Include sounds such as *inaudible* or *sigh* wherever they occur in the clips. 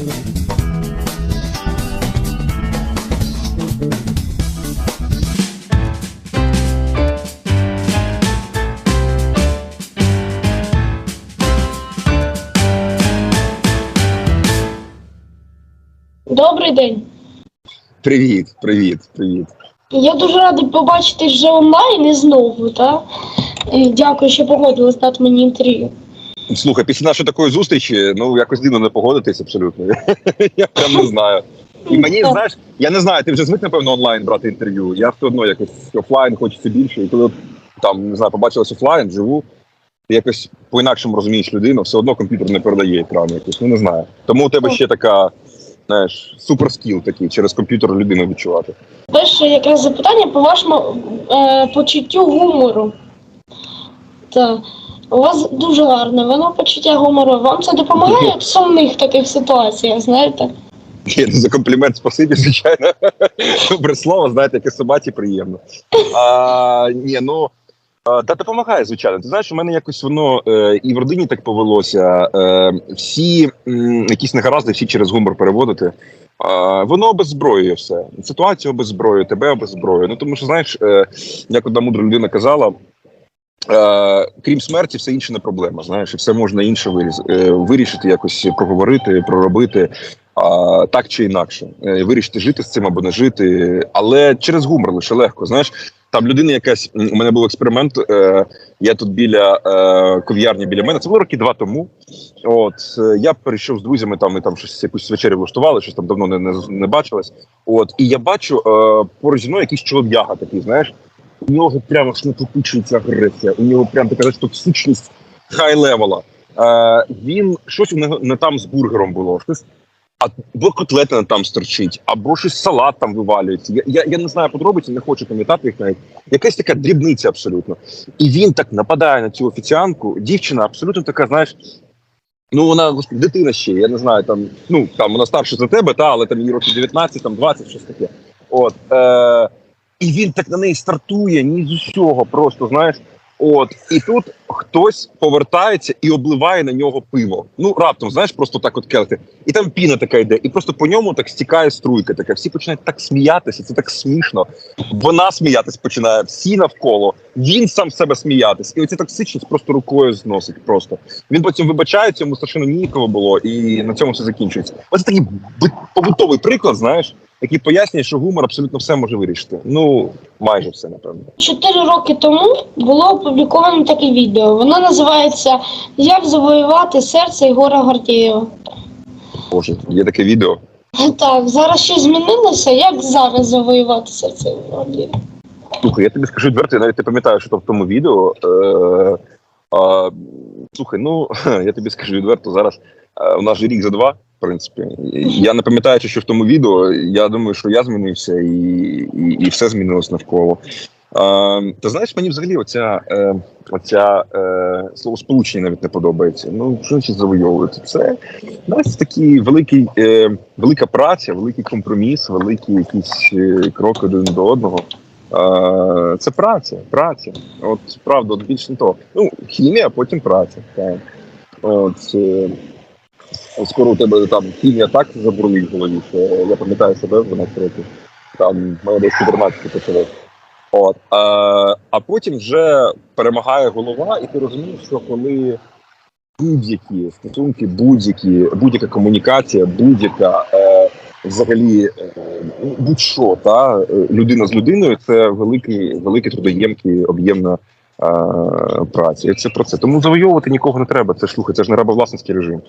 Добрий день. Привіт, привіт, привіт. Я дуже радий побачити вже онлайн і знову, так? Дякую, що погодились дати мені інтерв'ю. Слухай, після нашої такої зустрічі, ну якось дивно не погодитись абсолютно. *laughs* Я прям не знаю. І мені, знаєш, я не знаю, ти вже звик, напевно, онлайн брати інтерв'ю. Я все одно якось офлайн хочеться більше. І коли там не знаю, побачилась офлайн, живу, ти якось по-інакшому розумієш людину, все одно комп'ютер не передає екран якось. Ну не знаю. Тому у тебе ще така, знаєш, суперскіл такий через комп'ютер людину відчувати. Перше якраз запитання по вашому е, почуттю гумору. Так. У вас дуже гарне, воно почуття гумору. Вам це допомагає в сумних таких ситуаціях, знаєте? Ні, ну, за комплімент спасибі, звичайно. Добре слово, знаєте, яке собаці приємно. А, ні, ну та допомагає, звичайно. Ти знаєш, у мене якось воно е, і в родині так повелося. Е, всі м, якісь негаразди, всі через гумор переводити. А, воно обеззброює все. Ситуацію обеззброює, тебе обеззброює. Ну тому що знаєш, е, як одна мудра людина казала. Е, крім смерті, все інше не проблема. Знаєш, і все можна інше е, вирішити, якось проговорити, проробити а, так чи інакше. Е, вирішити жити з цим або не жити, але через гумор лише легко. Знаєш, там людина якась у мене був експеримент. Я тут біля е, біля мене. Це було роки два тому. От я перейшов з друзями, там ми там щось якусь вечерю влаштували, щось там давно не, не, не бачилось. От і я бачу е, поруч зі мною якийсь чолов'яга такий, знаєш. У нього прямо ж накопичується агресія, у нього прям така токсичність хай левела. Е, він щось у нього не там з бургером було. Щось або котлета там стерчить, або щось салат там вивалюється. Я, я, я не знаю подробиці, не хочу пам'ятати їх навіть. Якась така дрібниця абсолютно. І він так нападає на цю офіціанку. Дівчина абсолютно така, знаєш. Ну, вона господи, дитина ще, я не знаю, там, ну там вона старша за тебе, та, але там їй років 19, там 20, щось таке. От. Е, і він так на неї стартує, ні з усього, просто знаєш. От і тут хтось повертається і обливає на нього пиво. Ну раптом, знаєш, просто так от келти. І там піна така йде, і просто по ньому так стікає струйка. Така всі починають так сміятися. Це так смішно. Вона сміятись починає, всі навколо. Він сам себе сміятись, і оця токсичність просто рукою зносить. Просто він потім вибачається, йому страшенно ніяково було, і на цьому все закінчується. Оце такий побутовий приклад, знаєш, який пояснює, що гумор абсолютно все може вирішити. Ну майже все, напевно. Чотири роки тому було опубліковано таке відео. Воно називається Як завоювати серце Єгора Гордієва. Боже, є таке відео. Так, зараз щось змінилося. Як зараз завоювати серце Єгора Гордієва? Слухай, я тобі скажу відверто, я навіть не пам'ятаю, що там в тому відео. Е, а, слухай, ну *laughs* я тобі скажу відверто, зараз е, у нас же рік за два, принципі. Я не пам'ятаю, що в тому відео. Я думаю, що я змінився, і, і, і все змінилось навколо. Е, ти знаєш, мені взагалі оця, е, оця е, словосполучення навіть не подобається. Ну, що значить завойовувати? Це знаєш, такий великий, е, велика праця, великий компроміс, великі якісь е, кроки один до одного. Е, Це праця, праця. От правда, більше не того. Ну, хімія, а потім праця. Так. От, е, скоро у тебе там хімія так забурлить в голові, що я пам'ятаю себе в 12 років. Там мене десь 14 почалось. От, е, а потім вже перемагає голова, і ти розумієш, що коли будь-які стосунки, будь-які, будь-яка комунікація, будь-яка е, взагалі е, будь-що та е, людина з людиною це великий, великий трудоємкий, об'ємна е, праця. І це про це. Тому завойовувати нікого не треба. Це ж слухай, це ж не рабовласницький режим.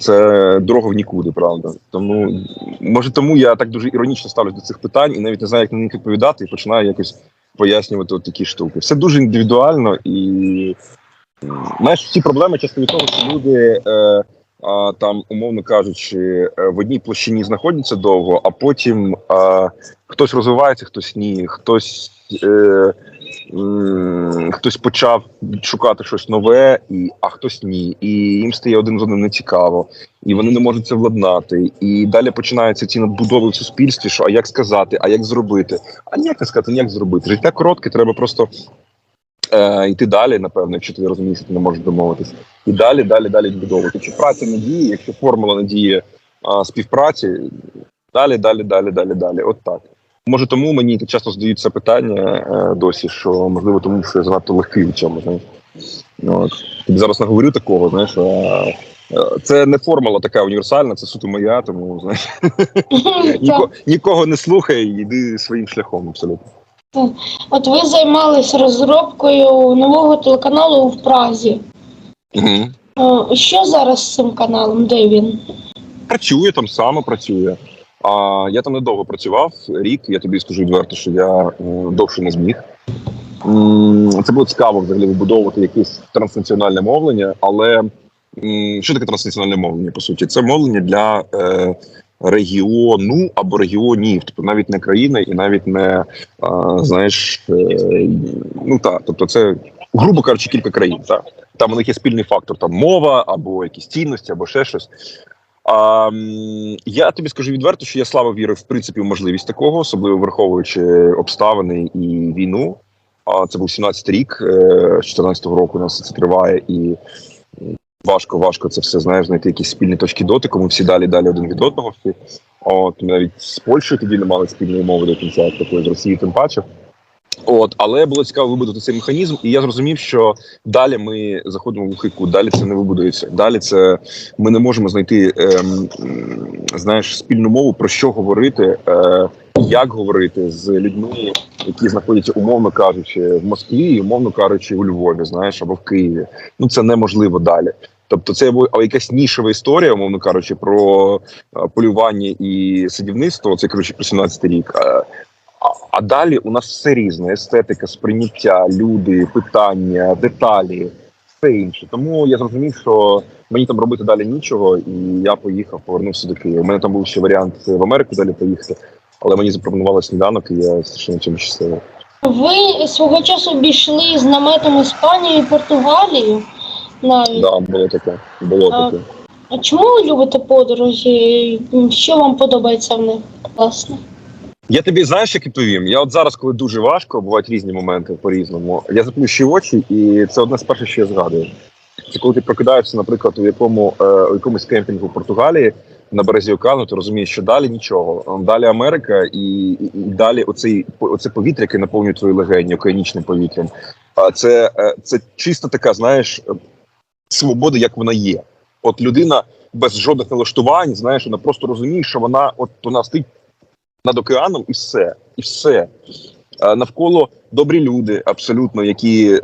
Це дорога в нікуди, правда. Тому може тому я так дуже іронічно ставлюсь до цих питань і навіть не знаю, як на них відповідати, і починаю якось пояснювати от такі штуки. Все дуже індивідуально і знаєш, всі проблеми часто від того, що люди. Е, а, там, умовно кажучи, е, в одній площині знаходяться довго, а потім а, хтось розвивається, хтось ні, хтось, е, хтось почав шукати щось нове, і, а хтось ні. І їм стає один з одним нецікаво, і вони не можуть це владнати. І далі починаються ці надбудови в суспільстві, що а як сказати, а як зробити? А ніяк не сказати, ніяк зробити. Життя коротке, треба просто е, йти далі, напевно, якщо ти розумієш, що ти не можеш домовитися. І далі, далі, далі відбудовувати. Якщо праця не діє, якщо формула не діє співпраці, далі, далі, далі, далі, далі. От так. Може, тому мені часто задають це питання е, досі, що можливо, тому що я занадто легкий у цьому. Знаєш. Ну, От. Тобі зараз не говорю такого, знаєш. А, е, це не формула така універсальна, це суто моя, тому знаєш, ніко, нікого не слухай, йди своїм шляхом абсолютно. От ви займались розробкою нового телеканалу в Празі. Угу. Що зараз з цим каналом? Де він? Працює там само працює. А я там недовго працював рік. Я тобі скажу відверто, що я е, довше не зміг. Це було цікаво взагалі вибудовувати якесь транснаціональне мовлення, але що таке транснаціональне мовлення? По суті, це мовлення для е, регіону або регіонів, тобто навіть не країни і навіть не е, знаєш, е, ну так, тобто це грубо кажучи, кілька країн. Так? Там у них є спільний фактор, там мова або якісь цінності, або ще щось. А, я тобі скажу відверто, що я слава вірив в принципі в можливість такого, особливо враховуючи обставини і війну. А це був 17-й рік, е, 14-го року у нас це триває, і важко, важко це все знаєш, знайти якісь спільні точки дотику. Ми всі далі далі один від одного. Всі. От навіть з Польщею тоді не мали спільної мови до кінця, такої з Росії, тим паче. От, але було цікаво вибудувати цей механізм, і я зрозумів, що далі ми заходимо в кут, далі це не вибудується. Далі це ми не можемо знайти ем, знаєш спільну мову про що говорити, е, як говорити з людьми, які знаходяться, умовно кажучи, в Москві, умовно кажучи, у Львові, знаєш, або в Києві. Ну це неможливо далі. Тобто, це або якась нішова історія, умовно кажучи, про е, полювання і садівництво. Це коротше про 17 рік. А, далі у нас все різне: естетика, сприйняття, люди, питання, деталі, все інше. Тому я зрозумів, що мені там робити далі нічого, і я поїхав, повернувся до Києва. У мене там був ще варіант в Америку далі поїхати, але мені запропонували сніданок, і я страшенно цьому щасливий. Ви свого часу обійшли з наметом Іспанію і Португалію навіть. Да, було таке. Було А, таке. А чому ви любите подорожі? Що вам подобається в них? Власне? Я тобі знаєш, як відповім? Я от зараз, коли дуже важко, бувають різні моменти по-різному. Я заплющую очі, і це одне з перших, що я згадую. Це коли ти прокидаєшся, наприклад, у якому е, у якомусь кемпінгу в Португалії на березі океану, ти розумієш, що далі нічого. Далі Америка, і, і, і далі оцей оце повітря, яке наповнює твої легені, океанічним повітрям. А це, е, це чисто така, знаєш, е, свобода, як вона є. От людина без жодних налаштувань, знаєш, вона просто розуміє, що вона от вона стоїть над океаном, і все, і все. Е, Навколо добрі люди, абсолютно, які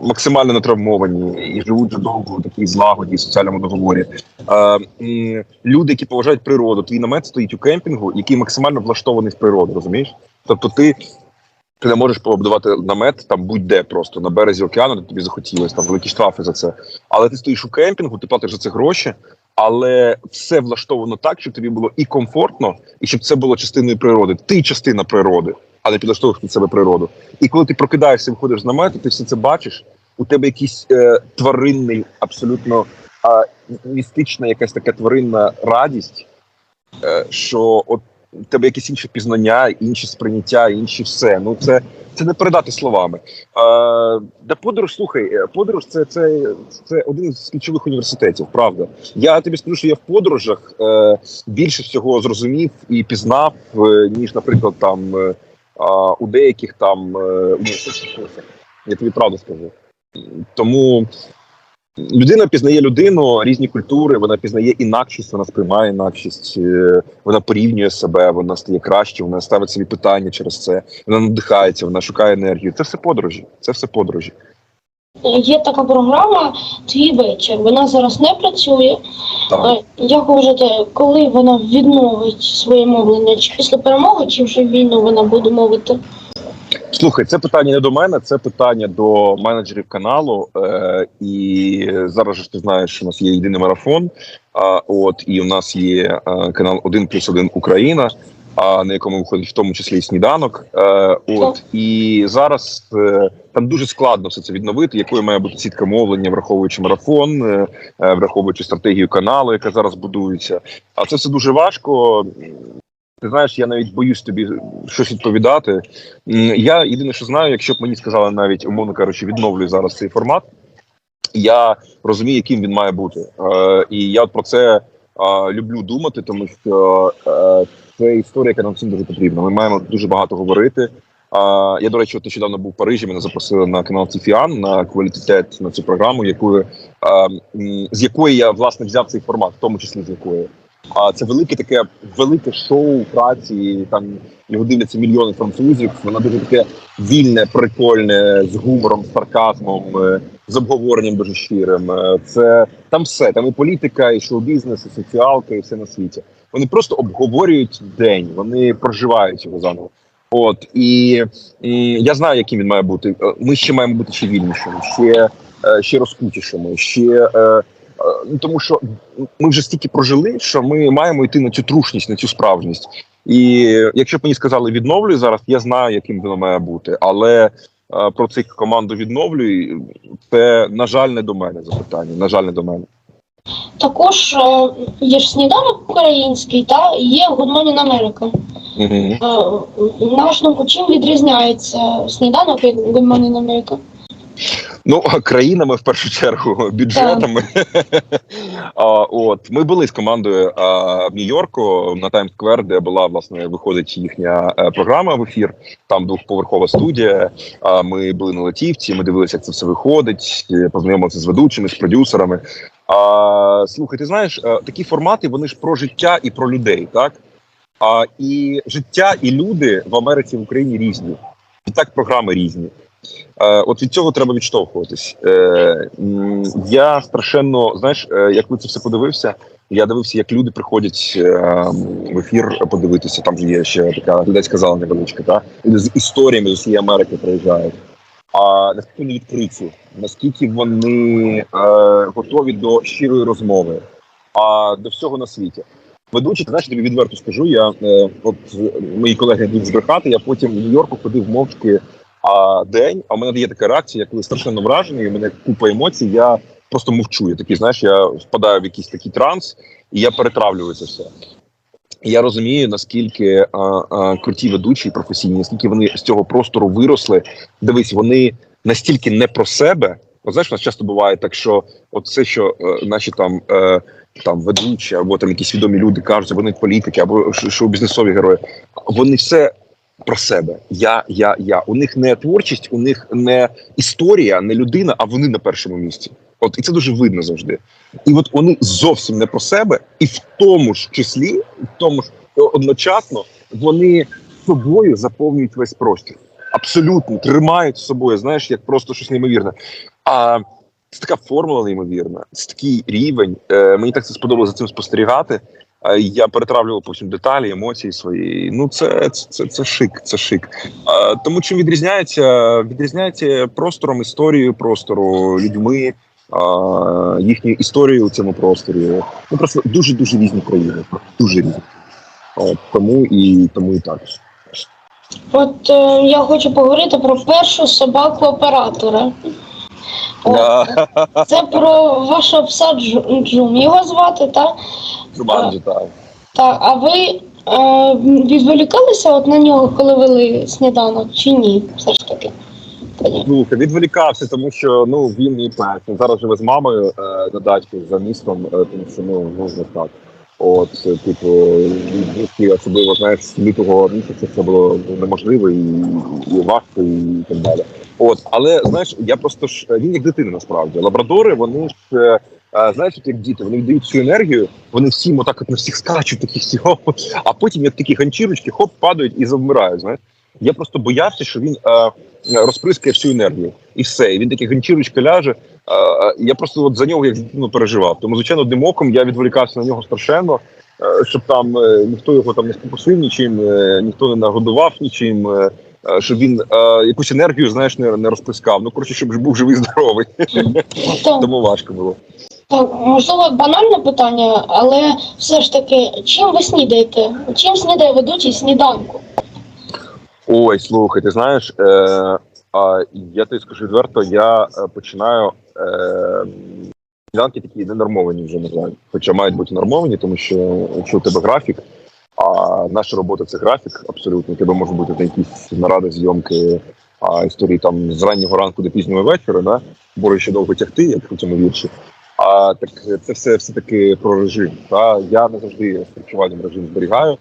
максимально не травмовані і живуть вже довго в такій злагоді, соціальному договорі. Е, Люди, які поважають природу. Твій намет стоїть у кемпінгу, який максимально влаштований в природу, розумієш? Тобто ти. Ти не можеш побудувати намет там будь-де просто на березі океану, де тобі захотілося, там великі штрафи за це. Але ти стоїш у кемпінгу, ти платиш за це гроші, але все влаштовано так, щоб тобі було і комфортно, і щоб це було частиною природи. Ти частина природи, а не підлаштовуєш під себе природу. І коли ти прокидаєшся, виходиш з намету, ти все це бачиш. У тебе якийсь е, тваринний, абсолютно е, містична, якась така тваринна радість, е, що от у тебе якісь інші пізнання, інші сприйняття, інші все. Ну це, це не передати словами. Е, да подорож, слухай, е, подорож це, це, це один з ключових університетів, правда. Я тобі скажу, що я в подорожах е, більше всього зрозумів і пізнав, е, ніж, наприклад, там е, у деяких там е, університетських курсах. Я тобі правду скажу. Тому людина пізнає людину, різні культури, вона пізнає інакшість, вона сприймає інакшість, е, вона порівнює себе, вона стає краще, вона ставить собі питання через це, вона надихається, вона шукає енергію. Це все подорожі. Це все подорожі. Є така програма Твій вечір. Вона зараз не працює. Так. Е, Як ви вважаєте, коли вона відновить своє мовлення? Чи після перемоги, чи вже війну вона буде мовити? Слухай, це питання не до мене, це питання до менеджерів каналу. Е, і зараз ж ти знаєш, що у нас є єдиний марафон. А от і у нас є е, канал 1 плюс 1 Україна. А на якому виходить в тому числі і сніданок. Е, от і зараз е, там дуже складно все це відновити, якою має бути сітка мовлення, враховуючи марафон, е, е, враховуючи стратегію каналу, яка зараз будується. А це все дуже важко. Ти знаєш, я навіть боюсь тобі щось відповідати. Я єдине, що знаю, якщо б мені сказали навіть, умовно кажучи, відновлюю зараз цей формат, я розумію, яким він має бути. Е, і я про це е, люблю думати, тому що е, це історія, яка нам всім дуже потрібна. Ми маємо дуже багато говорити. Е, я, до речі, от нещодавно був в Парижі. Мене запросили на канал Тіфіан на квалітет на цю програму, яку, е, з якої я власне взяв цей формат, в тому числі з якої. А це велике таке велике шоу праці. Там його дивляться мільйони французів. Воно дуже таке вільне, прикольне, з гумором, з сарказмом, е, з обговоренням дуже щирим. Е, Це там все. Там і політика, і шоу-бізнес, і соціалка, і все на світі. Вони просто обговорюють день, вони проживають його заново. От і, і я знаю, яким він має бути. Е, Ми ще маємо бути ще вільнішими, ще, ще розкутішими, ще. Е, тому що ми вже стільки прожили, що ми маємо йти на цю трушність, на цю справжність. І якщо б мені сказали відновлюй зараз, я знаю, яким воно має бути. Але е, про цю команду відновлюй, це на жаль не до мене запитання. На жаль, не до мене. Також е, є ж сніданок український та є Morning America. Угу. На вашу думку, чим відрізняється сніданок і Morning America? Ну, країнами в першу чергу, бюджетами. а, от ми були з командою а, в Нью-Йорку на Таймс-сквер, де була власне виходить їхня е, програма в ефір. Там двохповерхова студія. А ми були на латівці. Ми дивилися, як це все виходить. е, Познайомилися з ведучими, з продюсерами. А, слухай, ти знаєш, е, такі формати вони ж про життя і про людей, так? А, і життя і люди в Америці в Україні різні. І так програми різні. Е, от від цього треба відштовхуватись. Е, я страшенно, знаєш, е, як ви це все подивився, я дивився, як люди приходять в ефір подивитися. Там же є ще така глядацька зала невеличка, та з історіями з усієї Америки приїжджають. А наскільки вони відкриті, наскільки вони е, готові до щирої розмови, а до всього на світі. Ведучий, ти знаєш, тобі відверто скажу. Я е, от мої колеги йдуть збрехати. Я потім в Нью-Йорку ходив мовчки а, день. А в мене є така реакція, я коли страшенно вражений, у мене купа емоцій. Я просто мовчу. Я такий, знаєш, я впадаю в якийсь такий транс, і я перетравлюю це все. Я розумію, наскільки а, а, круті ведучі і професійні, наскільки вони з цього простору виросли. Дивись, вони настільки не про себе. От знаєш, у нас часто буває так, що от це, що е, наші там, е, там ведучі, або там якісь відомі люди кажуть, навіть політики, або шоу-бізнесові герої, вони все про себе. Я, я, я. У них не творчість, у них не історія, не людина, а вони на першому місці. От і це дуже видно завжди. І от вони зовсім не про себе, і в тому ж числі, в тому ж одночасно, вони собою заповнюють весь простір. Абсолютно тримають собою, знаєш, як просто щось неймовірне. А це така формула неймовірна, це такий рівень. Е, мені так це сподобалося за цим спостерігати. Я перетравлював потім деталі, емоції свої. Ну, це, це, це, це шик, це шик. Тому чим відрізняється, відрізняється простором, історією простору, людьми, їхньою історією у цьому просторі. Ну просто дуже дуже різні країни. Дуже різні. От, тому і тому і так. От е, я хочу поговорити про першу собаку оператора. Це про вашого пса Джу- Джум. Його звати, та? Джуманджі, так. Та, а ви е, відволікалися от на нього, коли вели сніданок, чи ні? Все ж таки. Тоді. Слухай, відволікався, тому що ну він і пес. Він зараз живе з мамою е, на дачі за містом, е, тому що ну можна так. От, е, типу, відпустки, особливо знаєш, лютого місяця це було ну, неможливо і, і важко, і так далі. От, але знаєш, я просто ж він як дитина насправді. Лабрадори, вони ж. е, е, Знаєш, як діти, вони віддають всю енергію, вони всім отак от на всіх скачуть, такі всі, а потім як такі ганчірочки, хоп, падають і завмирають. Знаєш, я просто боявся, що він е, розприскає всю енергію, і все. І він такі ганчірочка ляже. Е, я просто от за нього як ну, переживав. Тому, звичайно, одним оком я відволікався на нього страшенно, щоб там ніхто його там не спокусив нічим, ніхто не нагодував нічим. Е, Щоб він е, якусь енергію, знаєш, не, не розплескав. Ну коротше, щоб був живий *laughs* здоровий. Тому важко було. так, можливо, банальне питання, але все ж таки, чим ви снідаєте? Чим снідає ведучий сніданку? Ой, слухай, ти знаєш, е, а, я тобі скажу відверто, я е, починаю е, сніданки такі ненормовані вже, на жаль. Хоча мають бути нормовані, тому що якщо у тебе графік, а наша робота це графік, абсолютно. Тебе може бути там якісь наради, зйомки, а історії там з раннього ранку до пізнього вечора, да? боже ще довго тягти, як у цьому вірші. А так це все все таки про режим. Та я не завжди харчуванням режим зберігаю.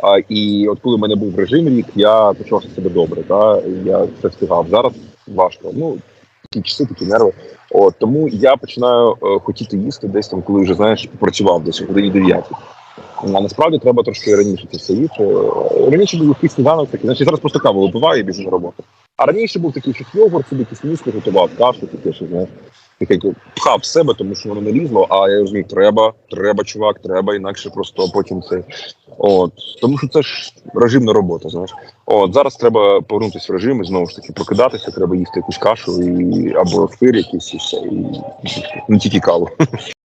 А, і от коли в мене був режим рік, я почувався себе добре. Та я це встигав. Зараз важко. Ну такі часи, такі нерви. От тому я починаю е, хотіти їсти десь там, коли вже знаєш, попрацював десь о годині 9. А насправді треба трошки раніше це все їсти. Раніше був якийсь сніданок такий, значить зараз просто каву випиваю і біжу на роботу. А раніше був такий, що йогурт, собі якісь міски готував, кашу, таке, що знаєш. Таке пхав себе, тому що воно не лізло, а я розумію, треба, треба, чувак, треба, інакше просто потім це. От тому що це ж режимна робота. Знаєш, от зараз треба повернутися в режим і знову ж таки прокидатися, треба їсти якусь кашу і або фир якийсь і все, і не тільки каву.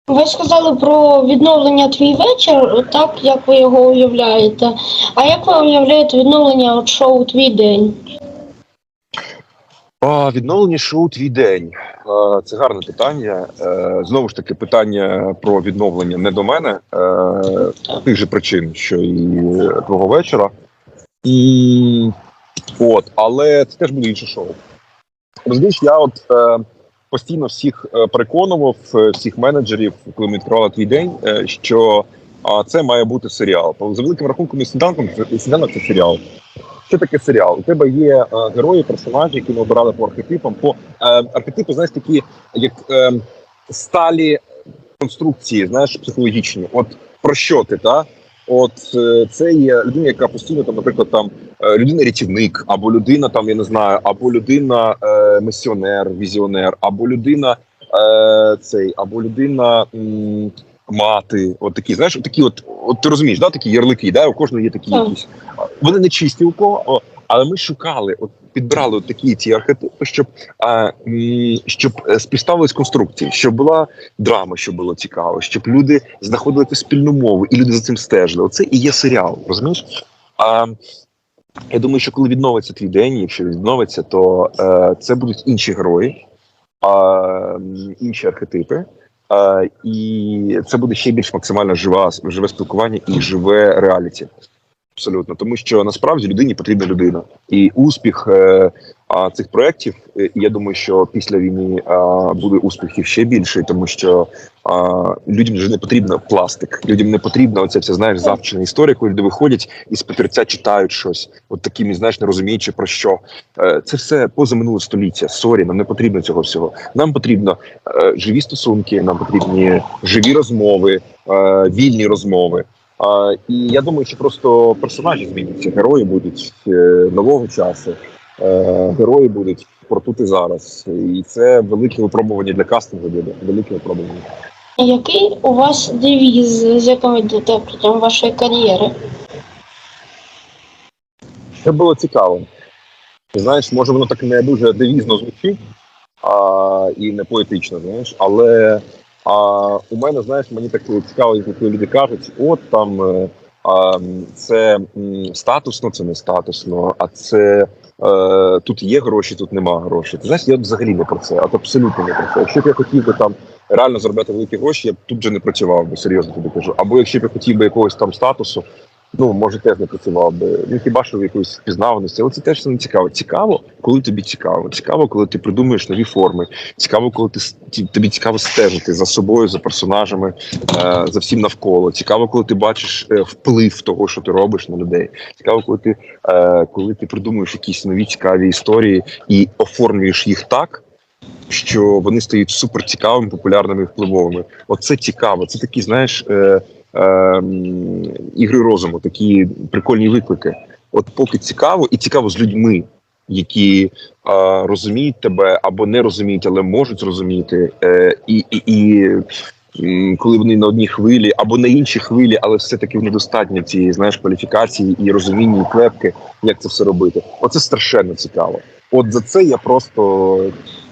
Ви сказали про відновлення твій вечір, так як ви його уявляєте. А як ви уявляєте відновлення от шоу Твій день? А, відновлення шоу твій день. Це гарне питання. Е, знову ж таки, питання про відновлення не до мене е, тих же причин, що і твого вечора. І, от, але це теж буде інше шоу. Розумієш, я от е, постійно всіх е, переконував, е, всіх менеджерів, коли ми відкривали твій день, е, що це має бути серіал. За великим рахунком і сніданком сніданок це серіал. Що таке серіал? У тебе є герої, персонажі, які ми обирали по архетипам. По архетипи, знаєш, такі як сталі конструкції, знаєш, психологічні. От про що ти, та? От е, це є людина, яка постійно там, наприклад, там е, людина-рятівник, або людина, там я не знаю, або людина е, місіонер, візіонер, або людина е, цей, або людина. М- Мати, от такі, знаєш, такі, от, от ти розумієш, да, такі ярлики, да, у кожного є такі якісь. Вони не чисті у кого, але ми шукали, от підбирали такі ці архетипи, щоб, а, щоб е, співставились конструкції, щоб була драма, щоб було цікаво, щоб люди знаходили якусь спільну мову, і люди за цим стежили. Оце і є серіал, розумієш? А, я думаю, що коли відновиться твій день, якщо відновиться, то е, це будуть інші герої, а, інші архетипи. Е, і це буде ще більш максимально жива, живе спілкування і живе реаліті. Абсолютно, тому що насправді людині потрібна людина, і успіх е, цих проєктів, е, я думаю, що після війни а, буде успіхів ще більше, тому що а, людям вже не потрібно пластик, людям не потрібна оця вся знаєш завчена історія, коли люди виходять і з папірця читають щось, от такими, знаєш, не розуміючи про що. Е, це все поза минуле століття. Сорі, нам не потрібно цього всього. Нам потрібно е, живі стосунки, нам потрібні живі розмови, е, вільні розмови. І я думаю, що просто персонажі зміняться. Герої будуть е, нового часу, е, герої будуть про тут і зараз. І це велике випробування для кастингу буде. Велике випробування. Який у вас девіз, з яким йдете протягом вашої кар'єри? Це було цікаво. Знаєш, може воно так не дуже девізно звучить а, і не поетично, знаєш, але а, у мене, знаєш, мені так цікаво, коли люди кажуть, от там е, а, це статусно, це не статусно, а це е, тут є гроші, тут нема грошей. Ти знаєш, я взагалі не про це, от абсолютно не про це. Якщо б я хотів би там реально заробляти великі гроші, я б тут же не працював би, серйозно тобі кажу. Або якщо б я хотів би якогось там статусу, ну може теж не працював би. Ну хіба що в якоїсь впізнаваності, але це теж не цікаво. Цікаво, коли тобі цікаво. Цікаво, коли ти придумуєш нові форми. Цікаво, коли ти тобі цікаво стежити за собою, за персонажами, е, за всім навколо. Цікаво, коли ти бачиш е, вплив того, що ти робиш на людей. Цікаво, коли ти е, коли ти придумуєш якісь нові цікаві історії і оформлюєш їх так. Що вони стають супер цікавими, популярними впливовими. Оце цікаво. Це такі, знаєш, е, ігри розуму, такі прикольні виклики. От поки цікаво, і цікаво з людьми, які е, розуміють тебе або не розуміють, але можуть зрозуміти. Е, і, і, і коли вони на одній хвилі або на іншій хвилі, але все-таки недостатньо цієї знаєш кваліфікації і розуміння, і клепки, як це все робити. Оце страшенно цікаво. От за це я просто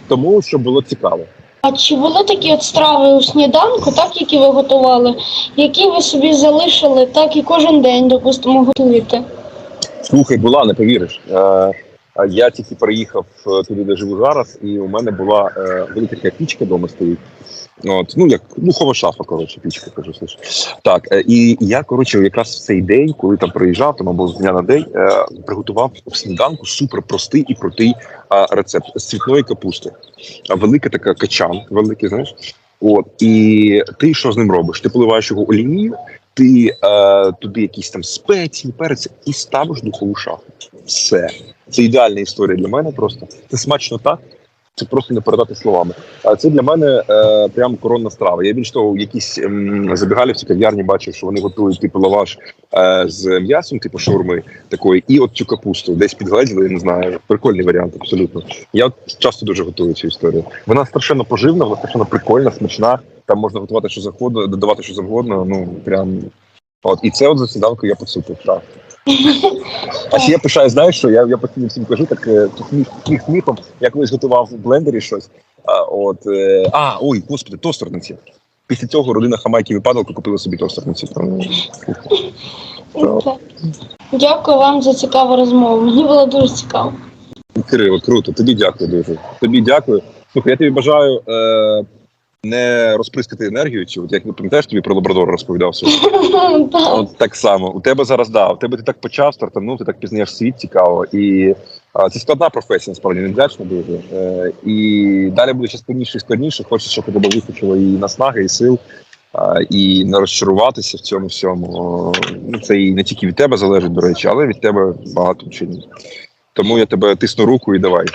тому, що було цікаво. А чи були такі от страви у сніданку, так які ви готували, які ви собі залишили, так і кожен день, допустимо, готуєте? Слухай, була, не повіриш. Е, Я тільки переїхав е, туди, де живу зараз, і у мене була е, велика така пічка вдома стоїть. От, ну як духова шафа, коротше, пічка, кажу, слиш. Так, е, і я, коротше, якраз в цей день, коли там приїжджав, там або з дня на день, е, приготував в сніданку супер простий і крутий е, рецепт з цвітної капусти. Велика така качан, великий, знаєш. От, і ти що з ним робиш? Ти поливаєш його олією, ти е, туди якісь там спеції, перець і ставиш духову шафу. Все. Це ідеальна історія для мене просто. Це смачно так. Це просто не передати словами. А це для мене е, прям коронна страва. Я більш того, якісь ем, забігалівці кав'ярні бачив, що вони готують типу лаваш е, з м'ясом, типу шаурми такої, і от цю капусту десь підгледіли, не знаю. Прикольний варіант, абсолютно. Я от часто дуже готую цю історію. Вона страшенно поживна, вона страшенно прикольна, смачна. Там можна готувати що завгодно, додавати що завгодно. Ну прям от і це от за сніданку я поцупив. Так. А ще я пишаю, знаєш що? Я, я постійно всім кажу, так е, сміх, сміх сміхом. Я колись готував в блендері щось. А, от, е, а, ой, господи, тостерниці. Після цього родина Хамайки випадалку купила собі тостерниці. Дякую вам за цікаву розмову. Мені було дуже цікаво. Кирило, круто, тобі дякую дуже. Тобі дякую. Слухай, я тобі бажаю е, не розприскати енергію цю. От як не пам'ятаєш, тобі про лабрадора розповідав. *laughs* От так само. У тебе зараз да, у тебе ти так почав стартанув, ти так пізнаєш світ цікаво. І а, це складна професія, насправді невдячна дуже. Е, і далі буде ще складніше і складніше. Хочеться, щоб у тебе вистачило і наснаги, і сил, і не розчаруватися в цьому всьому. Ну, це і не тільки від тебе залежить, до речі, але від тебе багато чинів. Тому я тебе тисну руку і давай.